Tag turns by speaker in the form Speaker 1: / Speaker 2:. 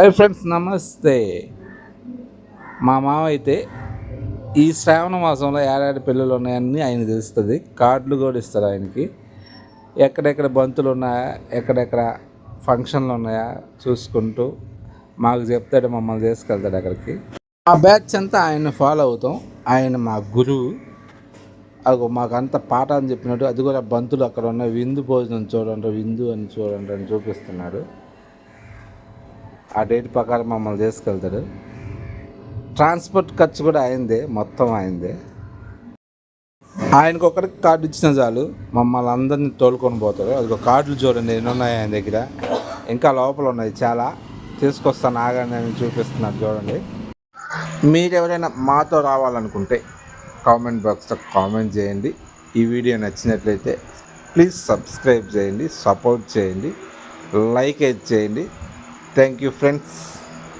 Speaker 1: Hi friends నమస్తే మా మామ అయితే ఈ శ్రావణ మాసంలో ఏడాది పిల్లలు ఉన్నాయని ఆయన తెలుస్తుంది. కార్డులు కూడా ఇస్తారు ఆయనకి. ఎక్కడెక్కడ బంతులు ఉన్నాయా ఎక్కడెక్కడ ఫంక్షన్లు ఉన్నాయా చూసుకుంటూ మాకు చెప్తాడు మమ్మల్ని తీసుకెళ్తాడు అక్కడికి. ఆ బ్యాచ్ అంతా ఆయన ఫాలో అవుతాం. ఆయన మా గురువు. అది మాకు అంత పాట అని చెప్పినట్టు అది కూడా బంతులు అక్కడ ఉన్న విందు భోజనం చూడండి విందు అని చూడండి అని చూపిస్తున్నాడు. ఆ డేట్ ప్రకారం మమ్మల్ని తీసుకెళ్తాడు. ట్రాన్స్పోర్ట్ ఖర్చు కూడా అయిందే మొత్తం అయిందే. ఆయనకు ఒకరికి కార్డు ఇచ్చిన చాలు. మమ్మల్ని అందరినీ తోలుకొని పోతారు అది ఒక కార్డులు చూడండి ఎన్ని ఉన్నాయి ఆయన దగ్గర. ఇంకా లోపల ఉన్నాయి చాలా. తీసుకొస్తాను ఆగండి అని చూపిస్తున్నారు చూడండి. మీరు ఎవరైనా మాతో రావాలనుకుంటే కామెంట్ బాక్స్లో కామెంట్ చేయండి. ఈ వీడియో నచ్చినట్లయితే ప్లీజ్ సబ్స్క్రైబ్ చేయండి సపోర్ట్ చేయండి లైక్ అయితే చేయండి. Thank you friends.